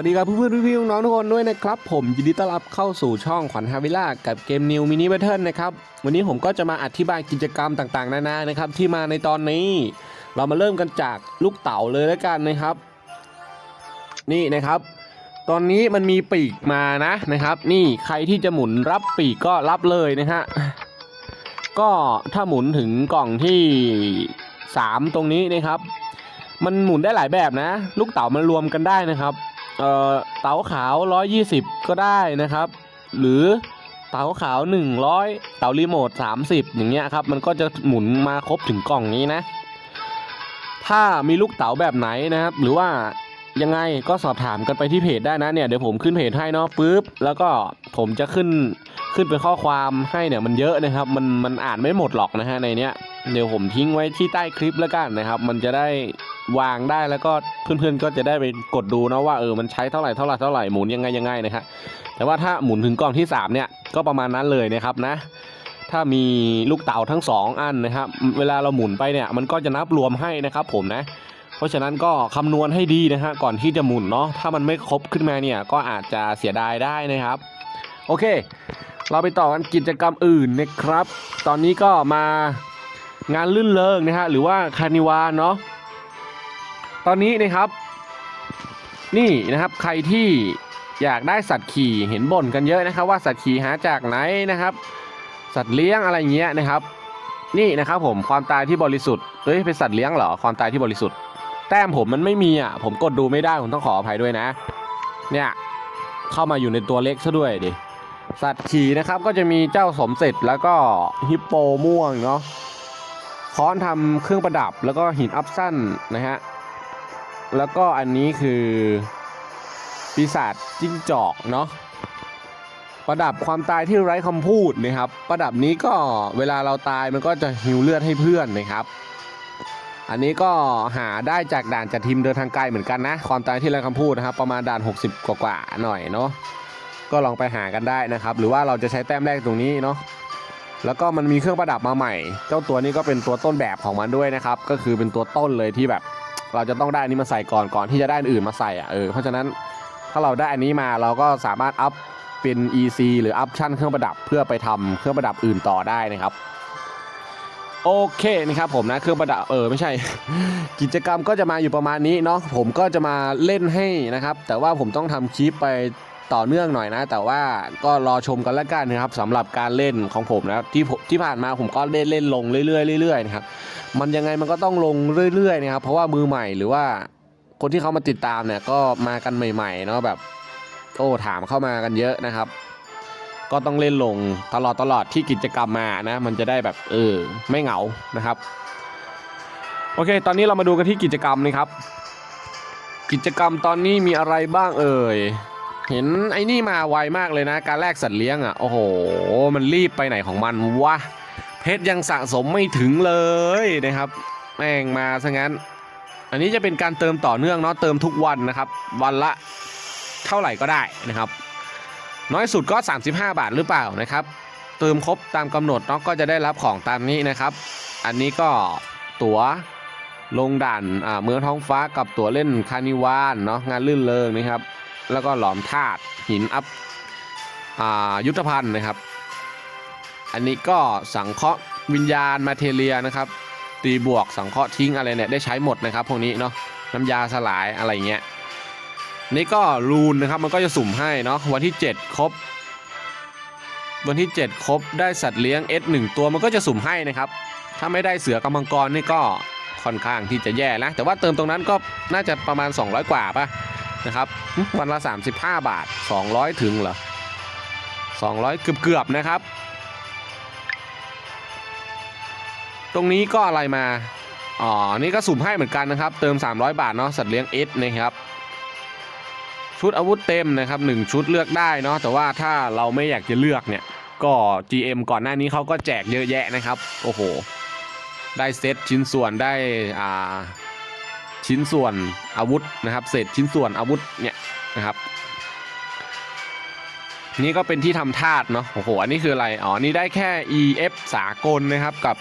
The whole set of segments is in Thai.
วัสดีครับเพื่อนๆพี่ๆน้องๆทุกคนด้วยนะครับ ผมยินดีต้อนรับเข้าสู่ช่องขวัญฮาวิล่ากับเกม New Mini Battle นะครับ วันนี้ผมก็จะมาอธิบายกิจกรรมต่างๆ นานานะครับ ที่มาในตอนนี้ เรามาเริ่มกันจากลูกเต๋าเลยแล้วกันนะครับ นี่นะครับ ตอนนี้มันมีปีกมานะนะครับ นี่ใครที่จะหมุนรับปีกก็รับเลยนะฮะก็ถ้าหมุนถึงกล่องที่ 3 ตรงนี้นะครับ มันหมุนได้หลายแบบนะ ลูกเต๋ามันรวมกันได้นะครับ เอ่อเต๋าขาว 120 ก็ได้นะครับ หรือเต๋าขาว 100 เต๋ารีโมท 30 อย่างเงี้ยครับ มันก็จะหมุนมาครบถึงกล่องนี้นะ ถ้ามีลูกเต๋าแบบไหนนะครับ หรือว่ายังไงก็สอบถามกันไปที่เพจได้นะเนี่ยเดี๋ยวผมขึ้นเพจให้เนาะปุ๊บแล้วก็ผมจะขึ้นขึ้นเป็นข้อความให้เนี่ยมันเยอะนะครับ มันมันอ่านไม่หมดหรอกนะฮะในเนี้ย เดี๋ยวผมทิ้งไว้ที่ใต้คลิปแล้วกันนะครับ มันจะได้วางได้แล้วก็เพื่อนๆก็จะได้ไปกดดูนะว่าเออมันใช้เท่าไหร่เท่าไหร่เท่าไหร่หมุนยังไงยังไงนะครับแต่ว่าถ้าหมุนถึงกล่องที่สามเนี่ยก็ประมาณนั้นเลยนะครับนะ ถ้ามีลูกเต๋าทั้งสองอันนะครับ เวลาเราหมุนไปเนี่ยมันก็จะนับรวมให้นะครับผมนะ เพราะฉะนั้นก็คำนวณให้ดีนะฮะก่อนที่จะหมุนเนาะถ้ามันไม่ครบขึ้นมาเนี่ยก็อาจจะเสียดายได้นะครับ โอเค เราไปต่อกันกิจกรรมอื่นนะครับ ตอนนี้ก็มา งานลื่นเริงนะฮะหรือว่าคานิวาเนาะตอนนี้นะครับ นี่นะครับใครที่อยากได้สัตว์ขี่เห็นบ่นกันเยอะนะครับ ว่าสัตว์ขี่หาจากไหนนะครับ สัตว์เลี้ยงอะไรเงี้ยนะครับ นี่นะครับผมความตายที่บริสุทธิ์เอ้ยเป็นสัตว์เลี้ยงเหรอความตายที่บริสุทธิ์ แต้มผมมันไม่มีอะผมกดดูไม่ได้ผมต้องขออภัยด้วยนะ เนี่ยเข้ามาอยู่ในตัวเล็กซะด้วยดิสัตว์ขี่นะครับก็จะมีเจ้าสมเสร็จแล้วก็ฮิปโปม่วงเนาะ ค้อนทำเครื่องประดับแล้วก็หินอัพสั้นนะฮะ แล้วก็อันนี้คือปีศาจจิ้งจอกเนาะประดับความตายที่ไร้คำพูดนะครับ ประดับนี้ก็เวลาเราตายมันก็จะฮิวเลือดให้เพื่อนนะครับ อันนี้ก็หาได้จากด่านจัดทีมเดินทางไกลเหมือนกันนะ ความตายที่ไร้คำพูดนะครับ ประมาณด่าน 60 กว่าๆหน่อยเนาะก็ลองไปหากันได้นะครับ หรือว่าเราจะใช้แต้มแรกตรงนี้เนาะ แล้วก็มันมีเครื่องประดับมาใหม่ เจ้าตัวนี้ก็เป็นตัวต้นแบบของมันด้วยนะครับ ก็คือเป็นตัวต้นเลยที่แบบ เราจะต้องได้อันนี้มาใส่ก่อนก่อนที่จะได้อื่นมาใส่อะเออเพราะฉะนั้นถ้าเราได้อันนี้มาเราก็สามารถอัพเป็น EC หรืออัพชั่นเครื่องประดับเพื่อไปทำเครื่องประดับอื่นต่อได้นะครับโอเคนะครับผมนะเครื่องประดับเออไม่ใช่ กิจกรรมก็จะมาอยู่ประมาณนี้เนาะผมก็จะมาเล่นให้นะครับ แต่ว่าผมต้องทำคลิปไป ต่อเนื่องหน่อยนะ แต่ว่าก็รอชมกันล้วกันนะครับสำหรับการเล่นของผมนะที่ที่ผ่านมาผมก็เล่นเล่นลงเรื่อยๆเรื่อยๆนะครับมันยังไงมันก็ต้องลงเรื่อยๆนะครับเพราะว่ามือใหม่หรือว่าคนที่เขามาติดตามเนี่ยก็มากันใหม่ๆเนาะแบบโอ้ถามเข้ามากันเยอะนะครับ ก็ต้องเล่นลงตลอดตลอดที่กิจกรรมมานะ มันจะได้แบบเออไม่เหงานะครับ โอเค ตอนนี้เรามาดูกันที่กิจกรรมนะครับ กิจกรรมตอนนี้มีอะไรบ้างเอ่ย เห็นไอ้นี่มาไวมากเลยนะ การแลกสัตว์เลี้ยงอะ โอ้โห มันรีบไปไหนของมันวะ เพชรยังสะสมไม่ถึงเลยนะครับ แม่งมาซะงั้น อันนี้จะเป็นการเติมต่อเนื่องเนาะ เติมทุกวันนะครับ วันละเท่าไหร่ก็ได้นะครับ น้อยสุดก็ 35 บาทหรือเปล่านะครับ เติมครบตามกำหนดเนาะ ก็จะได้รับของตามนี้นะครับ อันนี้ก็ตั๋วลงด่านอ่าเมืองท้องฟ้ากับตั๋วเล่นคานิวานเนาะ งานลื่นเริงนะครับ แล้วก็หลอมธาตุหินอัพอยุทธภัณฑ์นะครับ อันนี้ก็สังเคราะห์วิญญาณมาเทเรียนะครับ ตีบวกสังเคราะห์ทิ้งอะไรเนี่ยได้ใช้หมดนะครับพวกนี้เนาะน้ำยาสลายอะไรเงี้ยนี่ก็รูนนะครับมันก็จะสุ่มให้เนาะวันที่ 7 ครบ วันที่ 7 ครบได้สัตว์เลี้ยง S 1ตัวมันก็จะสุ่มให้นะครับ ถ้าไม่ได้เสือกับมังกรนี่ก็ค่อนข้างที่จะแย่นะแต่ว่าเติมตรงนั้นก็น่าจะประมาณ 200 กว่าป่ะ นะครับ วันละ 35 บาท 200 ถึงเหรอ 200 เกือบเกือบๆนะครับ ตรงนี้ก็อะไรมา อ๋อ นี่ก็สุ่มให้เหมือนกันนะครับ เติม 300 บาทเนาะสัตว์เลี้ยง S นะครับ ชุดอาวุธเต็มนะครับ 1 ชุดเลือกได้เนาะแต่ว่าถ้าเราไม่อยากจะเลือกเนี่ย ก็ GM ก่อนหน้านี้เขาก็แจกเยอะแยะนะครับ โอ้โห ได้เซตชิ้นส่วนได้อ่า ชิ้นส่วนอาวุธนะครับ เศษชิ้นส่วนอาวุธเนี่ยนะครับ นี่ก็เป็นที่ทำธาตุเนาะโอ้โหอันนี้คืออะไรอ๋อนี่ได้แค่ EF สากลนะครับกับ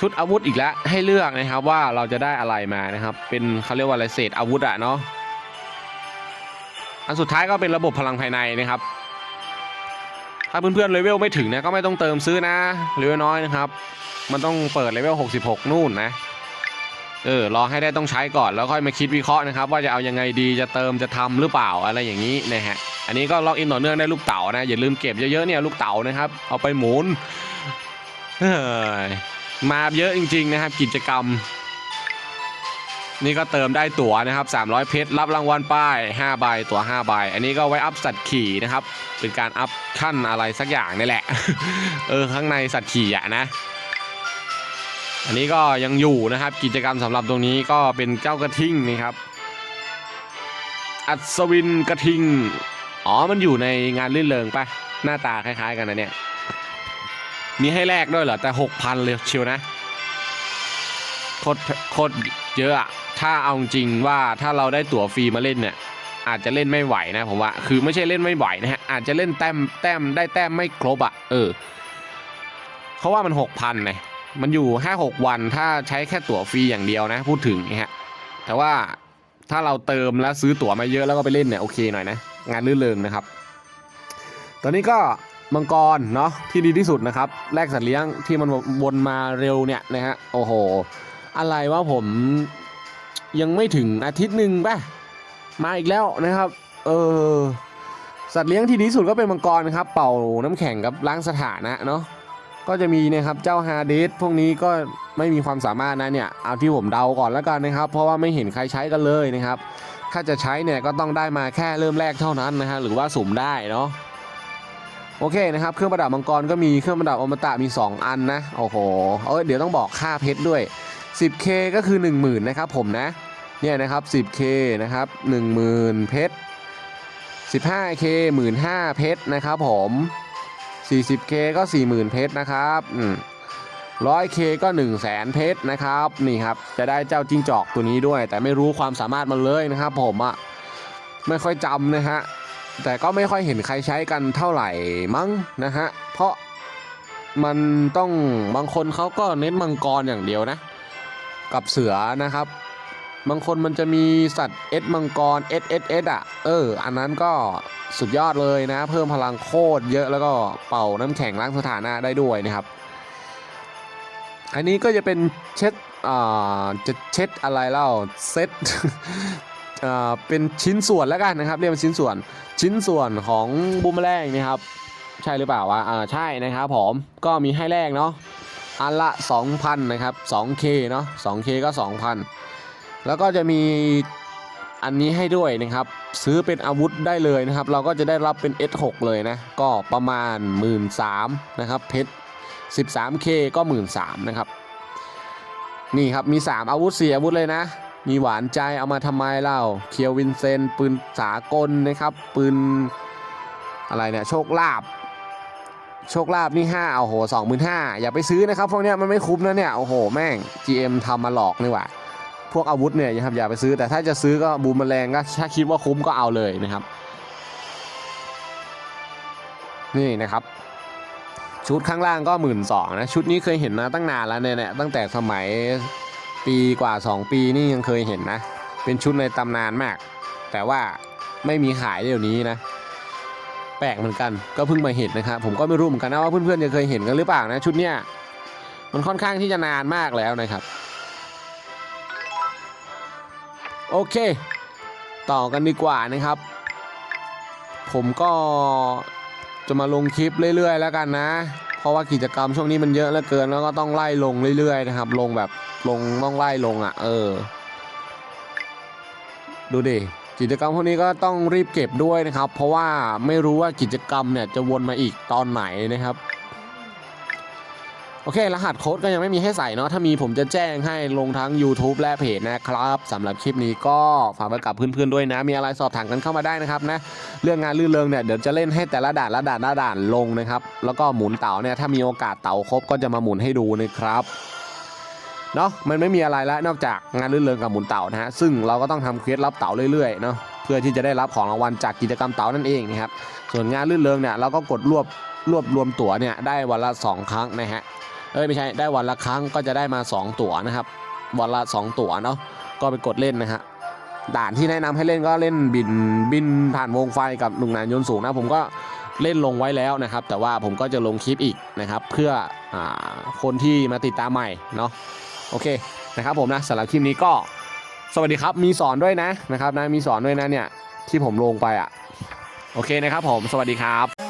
ชุดอาวุธอีกแล้วให้เลือกนะครับว่าเราจะได้อะไรมานะครับ เป็นเขาเรียกว่าอะไรเศษอาวุธอะเนาะอันสุดท้ายก็เป็นระบบพลังภายในนะครับ ถ้าเพื่อนๆเลเวลไม่ถึงนี่ยก็ไม่ต้องเติมซื้อนะเลเวลน้อยนะครับ มันต้องเปิดเลเวล 66 นู่นนะ เออรอให้ได้ต้องใช้ก่อนแล้วค่อยมาคิดวิเคราะห์นะครับ ว่าจะเอายังไงดีจะเติมจะทำหรือเปล่าอะไรอย่างนี้นะฮะอันนี้ก็ล็อกอินต่อเนื่องได้ลูกเต๋านะอย่าลืมเก็บเยอะๆเนี่ยลูกเต๋านะครับ เอาไปหมุนมาเยอะจริง ๆ นะครับ กิจกรรม นี่ก็เติมได้ตั๋วนะครับ 300 เพชรรับรางวัลป้าย5ใบตั๋ว5ใบอันนี้ก็ไว้อัพสัตว์ขี่นะครับ เป็นการอัพขั้นอะไรสักอย่างนี่แหละ เออข้างในสัตว์ขี่อะนะ อันนี้ก็ยังอยู่นะครับ กิจกรรมสำหรับตรงนี้ก็เป็นเจ้ากระทิงนี่ครับ อัศวินกระทิง อ๋อมันอยู่ในงานลื่นเริงปะหน้าตาคล้ายๆกันนะเนี่ยมีให้แลกด้วยเหรอแต่6,000เลยเชียวนะโคตรโคตรเยอะอะถ้าเอาจริงว่าถ้าเราได้ตั๋วฟรีมาเล่นเนี่ยอาจจะเล่นไม่ไหวนะผมว่า คือไม่ใช่เล่นไม่ไหวนะฮะอาจจะเล่นแต้มแต้มได้แต้มไม่ครบอะเออเพราะว่ามัน6,000ไง มันอยู่แค่6วันถ้าใช้แค่ตั๋วฟรีอย่างเดียวนะ พูดถึงนะฮะแต่ว่าถ้าเราเติมแล้วซื้อตั๋วมาเยอะแล้วก็ไปเล่นเนี่ยโอเคหน่อยนะ งานลื่นเริงนะครับ ตอนนี้ก็มังกรเนาะที่ดีที่สุดนะครับแลกสัตว์เลี้ยงที่มันวนมาเร็วเนี่ยนะฮะโอ้โห อะไรวะผมยังไม่ถึงอาทิตย์หนึ่งป่ะมาอีกแล้วนะครับ เออสัตว์เลี้ยงที่ดีที่สุดก็เป็นมังกรนะครับ เป่าน้ำแข็งกับล้างสถานะเนาะ ก็จะมีนะครับเจ้าฮาเดสพวกนี้ก็ไม่มีความสามารถนะเนี่ยเอาที่ผมเดาก่อนแล้วกันนะครับ เพราะว่าไม่เห็นใครใช้กันเลยนะครับ ถ้าจะใช้เนี่ยก็ต้องได้มาแค่เริ่มแรกเท่านั้นนะฮะหรือว่าสุ่มได้เนาะโอเคนะครับเครื่องประดับมังกรก็มีเครื่องประดับอมตะมี 2 อันนะโอ้โหเออเดี๋ยวต้องบอกค่าเพชรด้วย 10k ก็คือ 10,000 นะครับผมนะเนี่ยนะครับ 10k นะครับ10,000 เพชร 15k 15,000เพชรนะครับผม 40k ก็ 40,000 เพชรนะครับอืม 100k ก็ 1 0 0 0 0แสนเพชรนะครับนี่ครับจะได้เจ้าจิ้งจอกตัวนี้ด้วย แต่ไม่รู้ความสามารถมันเลยนะครับผมอะไม่ค่อยจำนะฮะแต่ก็ไม่ค่อยเห็นใครใช้กันเท่าไหร่มั้งนะฮะเพราะมันต้องบางคนเขาก็เน้นมังกรอย่างเดียวนะ กับเสือนะครับ บางคนมันจะมีสัตว์เอสมังกรเอสเอสเอสอะ เออ อันนั้นก็สุดยอดเลยนะ เพิ่มพลังโคตรเยอะแล้วก็เป่าน้ำแข็งล้างสถานะได้ด้วยนะครับ อันนี้ก็จะเป็นเช็ดอ่าจะเช็ดอะไรเล่าเซตอ่าเป็นชิ้นส่วนแล้วกันนะครับ เรียกเป็นชิ้นส่วนชิ้นส่วนของบูมแมลงนะครับ ใช่หรือเปล่าวะอ่าใช่นะครับผมก็มีให้แลกเนาะอันละ 2,000 นะครับ 2K เนาะ 2K ก็ 2,000 แล้วก็จะมีอันนี้ให้ด้วยนะครับ ซื้อเป็นอาวุธได้เลยนะครับ เราก็จะได้รับเป็น S6 เลยนะ ก็ประมาณ 1 3ื่นนะครับเพชร 13K ก็ 1 3ื่นนะครับ นี่ครับมี 3 อาวุธ 4 อาวุธเลยนะ มีหวานใจเอามาทำไมเล่าเคียววินเซนต์ปืนสากลนะครับ ปืนอะไรเนี่ย โชคลาภโชคลาภนี่5เอาโหสองหมื่นห้าอย่าไปซื้อนะครับพวกเนี้ยมันไม่คุ้มนะเนี่ย โอ้โห แม่ง GM ทำมาหลอกนี่หว่า พวกอาวุธเนี่ยอย่าครับอย่าไปซื้อแต่ถ้าจะซื้อก็บูมแมลงก็ถ้าคิดว่าคุ้มก็เอาเลยนะครับ นี่นะครับ ชุดข้างล่างก็หมื่นสองนะชุดนี้เคยเห็นมาตั้งนานแล้วเนี่ยเนี่ยตั้งแต่สมัยปีกว่า 2 ปีนี่ยังเคยเห็นนะ เป็นชุดในตำนานมาก แต่ว่าไม่มีขายเดี๋ยวนี้นะ แปลกเหมือนกันก็เพิ่งมาเห็นนะครับผมก็ไม่รู้เหมือนกันนะว่าเพื่อนๆจะเคยเห็นกันหรือเปล่านะชุดเนี้ยมันค่อนข้างที่จะนานมากแล้วนะครับ โอเค ต่อกันดีกว่านะครับ ผมก็จะมาลงคลิปเรื่อย ๆ แล้วกันนะ เพราะว่ากิจกรรมช่วงนี้มันเยอะเหลือเกินแล้วก็ต้องไล่ลงเรื่อย ๆ นะครับ ลงแบบลงต้องไล่ลงอะ เออ ดูดิกิจกรรมพวกนี้ก็ต้องรีบเก็บด้วยนะครับ เพราะว่าไม่รู้ว่ากิจกรรมเนี่ยจะวนมาอีกตอนไหนนะครับ โอเค รหัสโค้ดก็ยังไม่มีให้ใส่เนาะ ถ้ามีผมจะแจ้งให้ลงทั้ง YouTube และเพจนะครับสำหรับคลิปนี้ก็ฝากไว้กับเพื่อนๆด้วยนะ มีอะไรสอบถามกันเข้ามาได้นะครับนะ เรื่องงานลื่นเริงเนี่ย เดี๋ยวจะเล่นให้แต่ละด่านละด่านละด่านลงนะครับ แล้วก็หมุนเต่าเนี่ย ถ้ามีโอกาสเต่าครบก็จะมาหมุนให้ดูนะครับเนาะมันไม่มีอะไรแล้วนอกจากงานลื่นเริงกับหมุนเต่านะฮะ ซึ่งเราก็ต้องทำเควสรับเต่าเรื่อยๆเนาะ เพื่อที่จะได้รับของรางวัลจากกิจกรรมเต่านั่นเองนะครับ ส่วนงานลื่นเริงเนี่ยเราก็กดรวบรวบรวมตั๋วเนี่ยได้วันละ 2 ครั้งนะฮะ เอ้ยไม่ใช่ได้วันละครั้งก็จะได้มา 2 ตั๋วนะครับ วันละ 2 ตั๋วเนาะก็ไปกดเล่นนะฮะด่านที่แนะนำให้เล่นก็เล่นบินบินผ่านวงไฟกับหนุ่มนานยนต์สูงนะผมก็เล่นลงไว้แล้วนะครับ แต่ว่าผมก็จะลงคลิปอีกนะครับ เพื่ออคนที่มาติดตามใหม่เนาะโอเคนะครับผมนะสำหรับคลิปนี้ก็สวัสดีครับมีสอนด้วยนะนะครับนะมีสอนด้วยนะเนี่ยที่ผมลงไปอะโอเคนะครับผมสวัสดีครับ